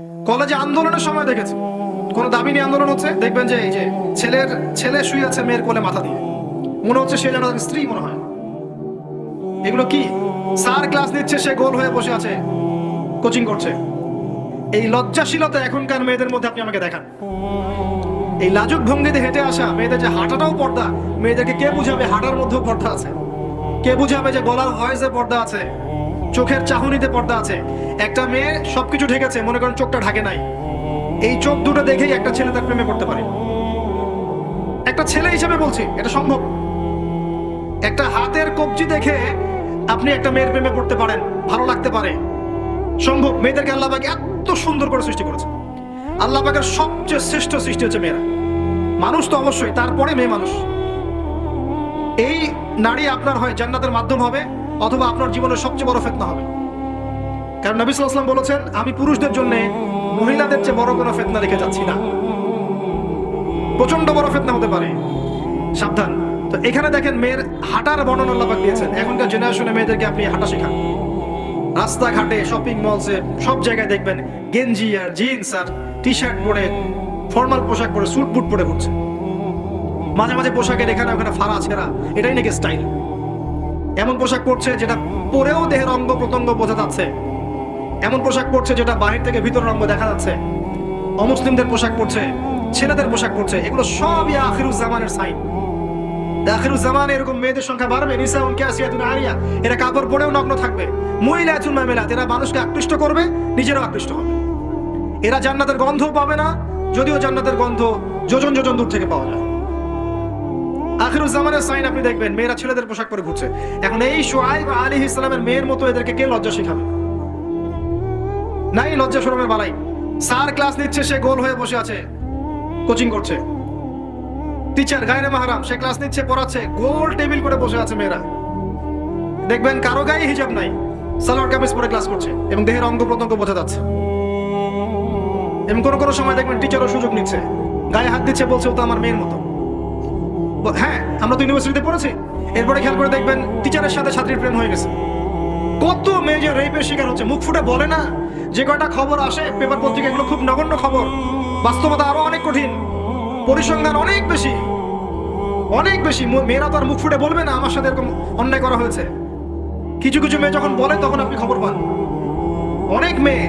কলেজে আন্দোলনের সময় দেখেছি। কোনো দাবি নিয়ে আন্দোলন হচ্ছে? দেখবেন যে এই যে ছেলের, ছেলে শুয়ে আছে মেয়ের কোলে মাথা দিয়ে। মনে হচ্ছে সে যেন স্ত্রী মনে হয়। এগুলো কি? স্যার ক্লাস নিচ্ছে, সে গোল হয়ে বসে আছে। কোচিং করছে। এই লজ্জাশীলতা এখনকার মেয়েদের মধ্যে আপনি আমাকে দেখান। এই লাজুক ভঙ্গিতে হেঁটে আসা মেয়েদের যে হাঁটাটাও পর্দা, মেয়েদেরকে কে বুঝাবে হাঁটার মধ্যেও পর্দা আছে? কে বুঝাবে যে গলার ভয়েসে পর্দা আছে? চোখের চাহনিতে পর্দা আছে। একটা মেয়ে সবকিছু ঢেকেছে, মনে করেন চোখটা ঢাকে নাই। এই চোখ দুটো দেখেই একটা ছেলে তার প্রেমে পড়তে পারে। একটা ছেলে হিসেবে বলছি, এটা সম্ভব। একটা হাতের কবজি দেখে আপনি একটা মেয়ের প্রেমে পড়তে পারেন, ভালো লাগতে পারে। সম্ভব, মেয়েদেরকে আল্লাহ পাক এত সুন্দর করে সৃষ্টি করেছে। আল্লাহ পাকের সবচেয়ে শ্রেষ্ঠ সৃষ্টি হচ্ছে মেয়েরা। মানুষ তো অবশ্যই, তারপরে মেয়ে মানুষ। এই নারী আপনার হয় জান্নাতের মাধ্যম হবে অথবা আপনার জীবনের সবচেয়ে বড় ফেতনা হবে। কারণ নবী ওয়াসাল্লাম বলেছেন, আমি পুরুষদের জন্য মহিলাদের চেয়ে বড় কোনো ফেতনা রেখে যাচ্ছি না। প্রচণ্ড বড় ফেতনা হতে পারে। সাবধান। তো এখানে দেখেন মেয়ের হাঁটার বর্ণনা আল্লাহ পাক দিয়েছেন। এখনকার জেনারেশনে মেয়েদেরকে আপনি হাঁটা শেখান। রাস্তাঘাটে শপিং মলসে সব জায়গায় দেখবেন গেঞ্জি আর জিন্স আর টি শার্ট পরে ফর্মাল পোশাক পরে স্যুট বুট পরে ঘুরছে মাঝে মাঝে পোশাকের এখানে ওখানে ফাড়া ছেঁড়া, এটাই নাকি স্টাইল এমন পোশাক পরছে যেটা পরেও দেহের অঙ্গ প্রত্যঙ্গ বোঝা যাচ্ছে। এমন পোশাক পরছে যেটা বাহির থেকে ভিতরের অঙ্গ দেখা যাচ্ছে। অমুসলিমদের পোশাক পরছে, ছেলেদের পোশাক পরছে, এগুলো সবই আখিরুজ্জামানের সাইন। এরকম মেয়েদের সংখ্যা বাড়বে? নিসা উনকে আরিয়া, এরা কাপড় পরেও নগ্ন থাকবে। মহিলা চুন মেলাত এরা মানুষকে আকৃষ্ট করবে, নিজেরও আকৃষ্ট হবে। এরা জান্নাতের গন্ধও পাবে না, যদিও জান্নাতের গন্ধ যোজন যোজন দূর থেকে পাওয়া যায়। আখিরুজ্জামানের সাইন আপনি দেখবেন, মেয়েরা ছেলেদের পোশাক পরে ঘুরছে। এখন এই সোহাইব আলী ইসলামের মেয়ের মতো এদেরকে কে লজ্জা শেখাবে? নাই লজ্জা শরমের বালাই। স্যার ক্লাস নিচ্ছে, সে গোল হয়ে বসে আছে, কোচিং করছে। টিচার মাহারাম, সে ক্লাস নিচ্ছে, পড়াচ্ছে, গোল টেবিল করে বসে আছে মেয়েরা। দেখবেন কারও গায়ে হিজাব নাই, সালোয়ার কামিজ পরে ক্লাস করছে এবং দেহের অঙ্গ প্রত্যঙ্গ বোঝা যাচ্ছে। এবং কোনো কোনো সময় দেখবেন টিচারও সুযোগ নিচ্ছে। গায়ে হাত দিচ্ছে বলছে, ও তো আমার মেয়ের মতো। হ্যাঁ আমরা তো ইউনিভার্সিটিতে পড়েছি। এরপরে খেয়াল করে দেখবেন টিচারের সাথে ছাত্রীর প্রেম হয়ে গেছে। কত মেয়ে যে রেপের শিকার হচ্ছে, মুখ ফুটে বলে না। যে কয়টা খবর আসে পেপার পত্রিকা এগুলো খুব নগণ্য খবর। বাস্তবতা আরও অনেক কঠিন, পরিসংখ্যান অনেক বেশি। অনেক বেশি মেয়েরা তো আর মুখ ফুটে বলবে না, আমার সাথে এরকম অন্যায় করা হয়েছে। কিছু কিছু মেয়ে যখন বলে, তখন আপনি খবর পান। অনেক মেয়ে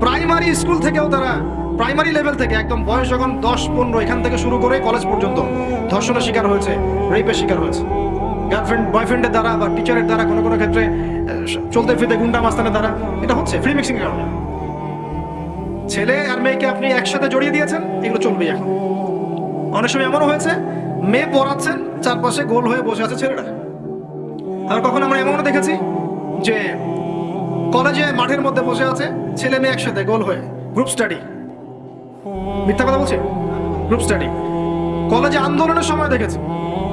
প্রাইমারি স্কুল থেকেও তারা প্রাইমারি লেভেল থেকে একদম বয়স যখন দশ, পনেরো, এখান থেকে শুরু করে কলেজ পর্যন্ত ধর্ষণের শিকার হয়েছে রেপের শিকার হয়েছে। গার্লফ্রেন্ড বয়ফ্রেন্ডের দ্বারা বা টিচারের দ্বারা কোনো কোনো ক্ষেত্রে চলতে ফিরতে গুন্ডা মাস্তানের দ্বারা এটা হচ্ছে ফ্রি মিক্সিং কারণে। ছেলে আর মেয়েকে আপনি একসাথে জড়িয়ে দিয়েছেন, এগুলো চলবেই এখন। অনেক সময় এমনও হয়েছে, মেয়ে পড়াচ্ছেন, চারপাশে গোল হয়ে বসে আছে ছেলেরা আর কখন আমরা এমনও দেখেছি যে কলেজে মাঠের মধ্যে বসে আছে, ছেলে মেয়ে একসাথে গোল হয়ে গ্রুপ স্টাডি মিথ্যা কথা বলছি? গ্রুপ স্টাডি কলেজে আন্দোলনের সময় দেখেছি।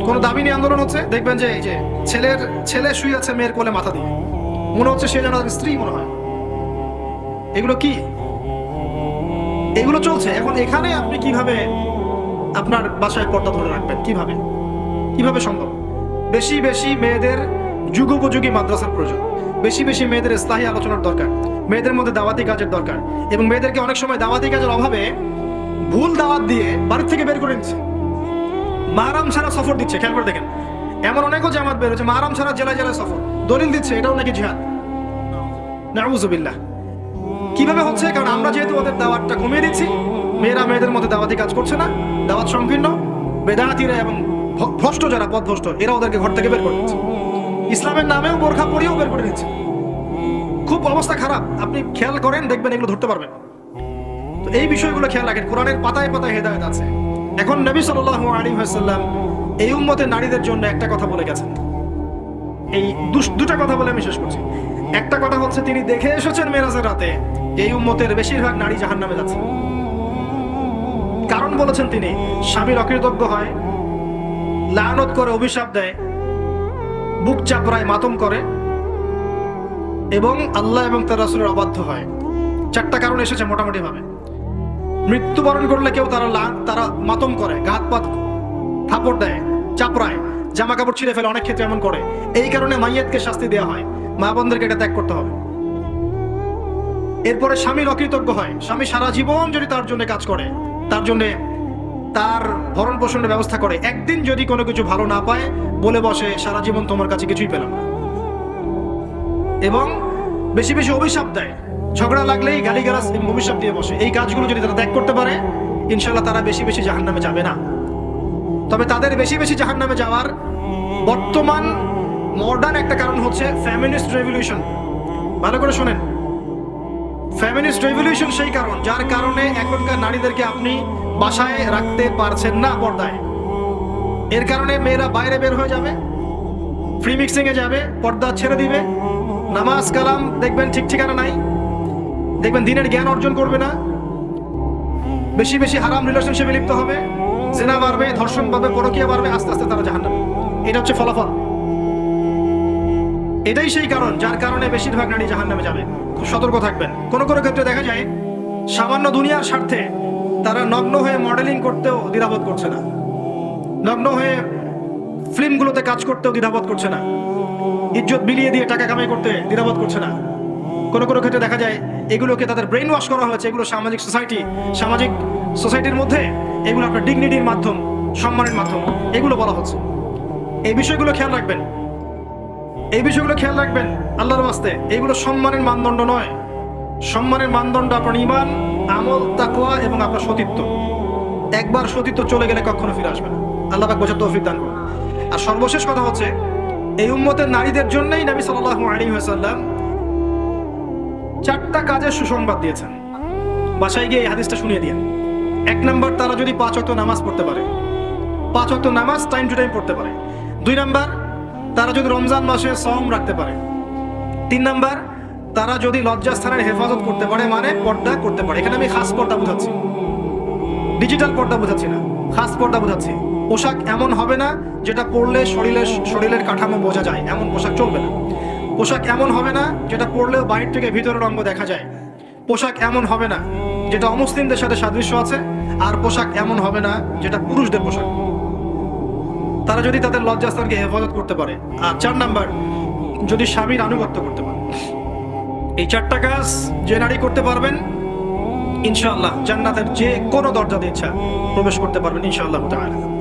কোনো দাবি নিয়ে আন্দোলন হচ্ছে? দেখবেন যে এই যে ছেলের, ছেলে শুয়ে আছে মেয়ের কোলে মাথা দিয়ে। মনে হচ্ছে সে যেন স্ত্রী মনে হয়। এগুলো কি? এগুলো চলছে। এখন এখানে আপনি কীভাবে আপনার বাসায় পর্দা ধরে রাখবেন? কীভাবে? কীভাবে সম্ভব? বেশি বেশি মেয়েদের যুগোপযোগী মাদ্রাসার প্রয়োজন। বেশি বেশি মেয়েদের স্থায়ী আলোচনার দরকার। মেয়েদের মধ্যে দাওয়াতি কাজের দরকার। এবং মেয়েদেরকে অনেক সময় দাওয়াতি কাজের অভাবে ভুল দাওয়াত দিয়ে বাড়ির থেকে বের করে দিচ্ছে মাহারাম ছাড়া সফর দিচ্ছে, খেয়াল করে দেখেন। এমন অনেকও জামাত বের হচ্ছে মারাম ছাড়া জেলায় জেলায় সফর। দলিল দিচ্ছে, এটাও নাকি জিহাদ। নাউজুবিল্লাহ। কীভাবে হচ্ছে? কারণ আমরা যেহেতু ওদের দাওয়াতটা কমিয়ে দিচ্ছি, মেয়েরা মেয়েদের মধ্যে দাওয়াতি কাজ করছে না, দাওয়াত সংকীর্ণ, বেদাহাতিরা এবং ভ্রষ্ট যারা, পথভ্রষ্ট, এরা ওদেরকে ঘর থেকে বের করে দিচ্ছে। ইসলামের নামেও বোরখা পরিয়েও বের করে দিচ্ছে। খুব অবস্থা খারাপ। আপনি খেয়াল করেন, দেখবেন এগুলো ধরতে পারবেন তো এই বিষয়গুলো খেয়াল রাখেন, কোরআনের পাতায় পাতায় হেদায়ত আছে। এখন নবী সাল্লাল্লাহু আলাইহি ওয়াসাল্লাম এই উম্মতের নারীদের জন্য একটা কথা বলে গেছেন। এই দুটা কথা বলে আমি শেষ করছি। একটা কথা হচ্ছে, তিনি দেখে এসেছেন মেরাজের রাতে, এই উম্মতের বেশিরভাগ নারী জাহান নামে যাচ্ছে। কারণ বলেছেন তিনি স্বামীর অকৃতজ্ঞ হয় লায়নত করে অভিশাপ দেয়, বুক চাপড়ায় মাতম করে, এবং আল্লাহ এবং তার রাসূলের অবাধ্য হয়। চারটা কারণ এসেছে মোটামুটি ভাবে মৃত্যুবরণ করলে কেউ তারা তারা মাতম করে ঘাত পাত থাপড় দেয়, চাপড়ায় জামা কাপড় ছিঁড়ে ফেলে, অনেক ক্ষেত্রে এমন করে। এই কারণে মাইয়াতকে শাস্তি দেওয়া হয়। মা বোনদেরকে এটা ত্যাগ করতে হবে। এরপরে স্বামীর অকৃতজ্ঞ হয়। স্বামী সারা জীবন যদি তার জন্য কাজ করে, তার জন্য তার ভরণ পোষণের ব্যবস্থা করে, একদিন যদি কোনো কিছু ভালো না পায়, বলে বসে, সারা জীবন তোমার কাছে কিছুই পেলাম এবং বেশি বেশি অভিশাপ দেয়। ঝগড়া লাগলেই গালিগালাজ অভিশাপ দিয়ে বসে। এই কাজগুলো যদি তারা ত্যাগ করতে পারে ইনশাল্লাহ তারা বেশি বেশি জাহান নামে যাবে না। তবে তাদের বেশি বেশি জাহান নামে যাওয়ার বর্তমান মডার্ন একটা কারণ হচ্ছে ফ্যামিনিস্ট রেভলিউশন ভালো করে শোনেন। ফ্যামিনিস্ট রেভলিউশন সেই কারণ, যার কারণে এখনকার নারীদেরকে আপনি বাসায় রাখতে পারছেন না পর্দায়। এর কারণে মেয়েরা বাইরে বের হয়ে যাবে ফ্রি মিক্সিং এ যাবে, পর্দা ছেড়ে দিবে। নামাজ কালাম দেখবেন ঠিক ঠিকানা নাই। দেখবেন দিনের জ্ঞান অর্জন করবে না। বেশি বেশি হারাম রিলেশনশিপে লিপ্ত হবে। জেনা বাড়বে, ধর্ষণ বাড়বে, পরকিয়া বাড়বে, আস্তে আস্তে তারা জাহান্নামে। এটা হচ্ছে ফলাফল। এটাই সেই কারণ, যার কারণে বেশিরভাগ নারী জাহান্নামে যাবে। খুব সতর্ক থাকবেন। কোনো কোনো ক্ষেত্রে দেখা যায়, সামান্য দুনিয়ার স্বার্থে তারা নগ্ন হয়ে মডেলিং করতেও দ্বিধাবোধ করছে না। নগ্ন হয়ে ফিল্মগুলোতে কাজ করতেও দ্বিধাবোধ করছে না। ইজ্জত বিলিয়ে দিয়ে টাকা কামাই করতে দ্বিধাবোধ করছে না। কোনো কোনো ক্ষেত্রে দেখা যায় এগুলোকে তাদের ব্রেন ওয়াশ করা হয়েছে, এগুলো সামাজিক সোসাইটি সামাজিক সোসাইটির মধ্যে এগুলো আপনার ডিগনিটির মাধ্যম, সম্মানের মাধ্যম, এগুলো বলা হচ্ছে। এই বিষয়গুলো খেয়াল রাখবেন। এই বিষয়গুলো খেয়াল রাখবেন, আল্লাহর বাস্তে এগুলো সম্মানের মানদণ্ড নয়। সম্মানের মানদণ্ড আপনার ইমান আমল, তাকওয়া এবং আপনার সতীত্ব। একবার সতীত্ব চলে গেলে কখনো ফিরে আসবে না। আল্লাহ পাক বোঝার তৌফিক দান করুন। আর সর্বশেষ কথা হচ্ছে, এই উম্মতের নারীদের জন্যই নবী সাল্লাল্লাহু আলাইহি ওয়াসাল্লাম চারটা কাজের সুসংবাদ দিয়েছেন। বাসায় গিয়ে এই হাদিসটা শুনিয়ে দিয়েন। এক নাম্বার, তারা যদি পাঁচ ওয়াক্ত নামাজ পড়তে পারে, পাঁচ ওয়াক্ত নামাজ টাইম টু টাইম পড়তে পারে। দুই নাম্বার, তারা যদি রমজান মাসে সম রাখতে পারে। তিন নাম্বার, তারা যদি লজ্জাস্থানের হেফাজত করতে পারে মানে পর্দা করতে পারে। এখানে আমি খাস পর্দা বোঝাচ্ছি। ডিজিটাল পর্দা বোঝাচ্ছি না। খাস পর্দা বোঝাচ্ছি। পোশাক এমন হবে না, যেটা পরলে শরীরের শরীরের কাঠামো বোঝা যায়। এমন পোশাক চলবে না। পোশাক এমন হবে না যেটা পরলেও বাইরে থেকে ভিতরের অঙ্গ দেখা যায়। পোশাক এমন হবে না যেটা অমুসলিমদের সাথে সাদৃশ্য আছে, আর পোশাক এমন হবে না যেটা পুরুষদের পোশাক। তারা যদি তাদের লজ্জাস্থানকে হেফাজত করতে পারে। আর চার নাম্বার, যদি স্বামীর আনুগত্য করতে পারে। এই চারটা কাজ যে নারী করতে পারবেন, ইনশাআল্লাহ জান্নাতের যে কোনো দরজা ইচ্ছা প্রবেশ করতে পারবেন ইনশাআল্লাহ তাআলা।